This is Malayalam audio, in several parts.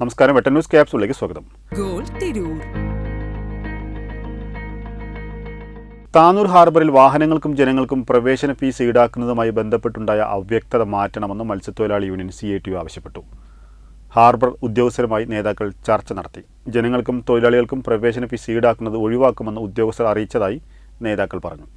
നമസ്കാരം. വെട്ടൻ ന്യൂസ് ക്യാപ്സിലേക്ക് സ്വാഗതം. താനൂർ ഹാർബറിൽ വാഹനങ്ങൾക്കും ജനങ്ങൾക്കും പ്രവേശന ഫീസ് ഈടാക്കുന്നതുമായി ബന്ധപ്പെട്ടുണ്ടായ അവ്യക്തത മാറ്റണമെന്ന് മത്സ്യത്തൊഴിലാളി യൂണിയൻ സി ഐ ടി ആവശ്യപ്പെട്ടു. ഹാർബർ ഉദ്യോഗസ്ഥരുമായി നേതാക്കൾ ചർച്ച നടത്തി. ജനങ്ങൾക്കും തൊഴിലാളികൾക്കും പ്രവേശന ഫീസ് ഈടാക്കുന്നത് ഒഴിവാക്കുമെന്ന് ഉദ്യോഗസ്ഥർ അറിയിച്ചതായി നേതാക്കൾ പറഞ്ഞു.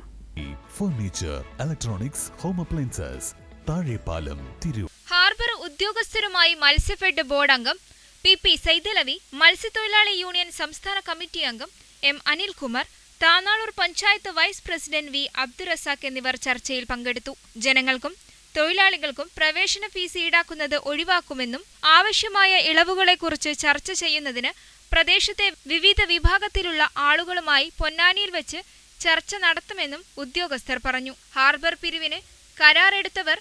Furniture electronics home appliances Thazhepalam Tirur harbour ഉദ്യോഗസ്ഥരുമായി മത്സ്യഫെഡ് ബോർഡ് അംഗം പി പി സൈതലവി മത്സ്യത്തൊഴിലാളി യൂണിയൻ സംസ്ഥാന കമ്മിറ്റി അംഗം M Anilkumar Thanalur panchayat vice president V Abdurazak എന്നിവർ ചർച്ചയിൽ പങ്കെടുത്തു. ജനങ്ങൾക്കും തൊഴിലാളികൾക്കും പ്രവേശന ഫീസ് ഈടാക്കുന്നത് ഒഴിവാക്കുമെന്നും ആവശ്യമായ ഇളവുകളെക്കുറിച്ച് ചർച്ച ചെയ്യുന്നതിന് പ്രദേശത്തെ വിവിധ വിഭാഗത്തിലുള്ള ആളുകളുമായി പൊന്നാനിയിൽ വെച്ച് ചർച്ച നടത്തുമെന്നും ഉദ്യോഗസ്ഥർ പറഞ്ഞു. ഹാർബർ പിരിവിന് കരാറെടുത്തവർ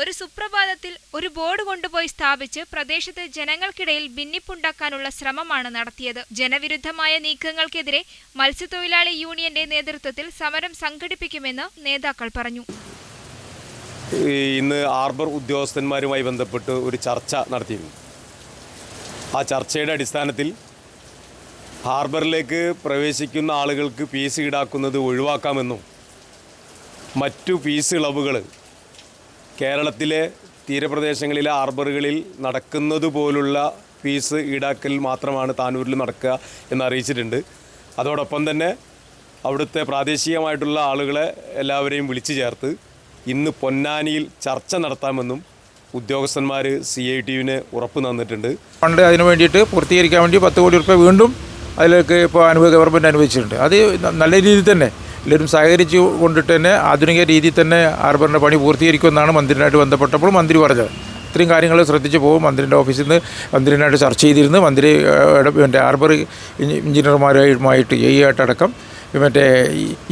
ഒരു സുപ്രഭാതത്തിൽ ഒരു ബോർഡ് കൊണ്ടുപോയി സ്ഥാപിച്ച് പ്രദേശത്തെ ജനങ്ങൾക്കിടയിൽ ഭിന്നിപ്പുണ്ടാക്കാനുള്ള ശ്രമമാണ് നടത്തിയത്. ജനവിരുദ്ധമായ നീക്കങ്ങൾക്കെതിരെ മത്സ്യത്തൊഴിലാളി യൂണിയന്റെ നേതൃത്വത്തിൽ സമരം സംഘടിപ്പിക്കുമെന്ന് നേതാക്കൾ പറഞ്ഞു. ഇന്ന് ആർബർ ഉദ്യോഗസ്ഥന്മാരുമായി ബന്ധപ്പെട്ട് ഒരു ചർച്ച നടത്തിയിരുന്നു ആ ചർച്ചയുടെ അടിസ്ഥാനത്തിൽ ഹാർബറിലേക്ക് പ്രവേശിക്കുന്ന ആളുകൾക്ക് ഫീസ് ഈടാക്കുന്നത് ഒഴിവാക്കാമെന്നും മറ്റു ഫീസ് ഇളവുകൾ കേരളത്തിലെ തീരപ്രദേശങ്ങളിലെ ആർബറുകളിൽ നടക്കുന്നത് പോലുള്ള ഫീസ് ഈടാക്കൽ മാത്രമാണ് താനൂരിൽ നടക്കുക എന്ന് അറിയിച്ചിട്ടുണ്ട്. അതോടൊപ്പം തന്നെ അവിടുത്തെ പ്രാദേശികമായിട്ടുള്ള ആളുകളെ എല്ലാവരെയും വിളിച്ചു ചേർത്ത് ഇന്ന് പൊന്നാനിയിൽ ചർച്ച നടത്താമെന്നും ഉദ്യോഗസ്ഥന്മാർ സി ഐ ടി യുവിന് ഉറപ്പ് തന്നിട്ടുണ്ട്. ഫണ്ട് അതിന് വേണ്ടിയിട്ട് പൂർത്തീകരിക്കാൻ വേണ്ടി പത്ത് കോടി രൂപ വീണ്ടും അതിലേക്ക് ഇപ്പോൾ അനുഭവ ഗവൺമെന്റ് അനുവദിച്ചിട്ടുണ്ട്. അത് നല്ല രീതിയിൽ തന്നെ എല്ലാവരും സഹകരിച്ചു കൊണ്ടിട്ട് തന്നെ ആധുനിക രീതിയിൽ തന്നെ ഹാർബറിന്റെ പണി പൂർത്തീകരിക്കുമെന്നാണ് മന്ത്രിനായിട്ട് ബന്ധപ്പെട്ടപ്പോൾ മന്ത്രി പറഞ്ഞത്. ഇത്രയും കാര്യങ്ങൾ ശ്രദ്ധിച്ചു പോകും. മന്ത്രിന്റെ ഓഫീസിൽ നിന്ന് മന്ത്രിനായിട്ട് ചർച്ച ചെയ്തിരുന്നു. മന്ത്രി മറ്റേ ഹാർബർ എഞ്ചിനീയർമാരുമായിട്ട് എ ആയിട്ടടക്കം മറ്റേ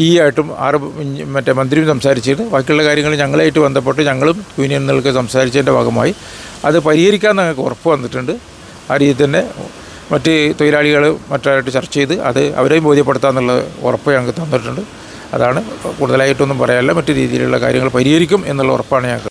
ഈ ആയിട്ടും ആറ് മറ്റേ മന്ത്രിയും സംസാരിച്ചിരുന്നു. ബാക്കിയുള്ള കാര്യങ്ങൾ ഞങ്ങളായിട്ട് ബന്ധപ്പെട്ട് ഞങ്ങളും യൂണിയനുകൾക്ക് സംസാരിച്ചതിന്റെ ഭാഗമായി. അത് പരിഹരിക്കാൻ ഞങ്ങൾക്ക് ഉറപ്പ് വന്നിട്ടുണ്ട്. ആ രീതിയിൽ തന്നെ മറ്റ് തൊഴിലാളികൾ മറ്റായിട്ട് ചർച്ച ചെയ്ത് അത് അവരെയും ബോധ്യപ്പെടുത്താമെന്നുള്ള ഉറപ്പ് ഞങ്ങൾക്ക് തന്നിട്ടുണ്ട്. അതാണ് കൂടുതലായിട്ടൊന്നും പറയാനില്ല. മറ്റു രീതിയിലുള്ള കാര്യങ്ങൾ പരിഹരിക്കും എന്നുള്ള ഉറപ്പാണ് ഞങ്ങൾക്ക്.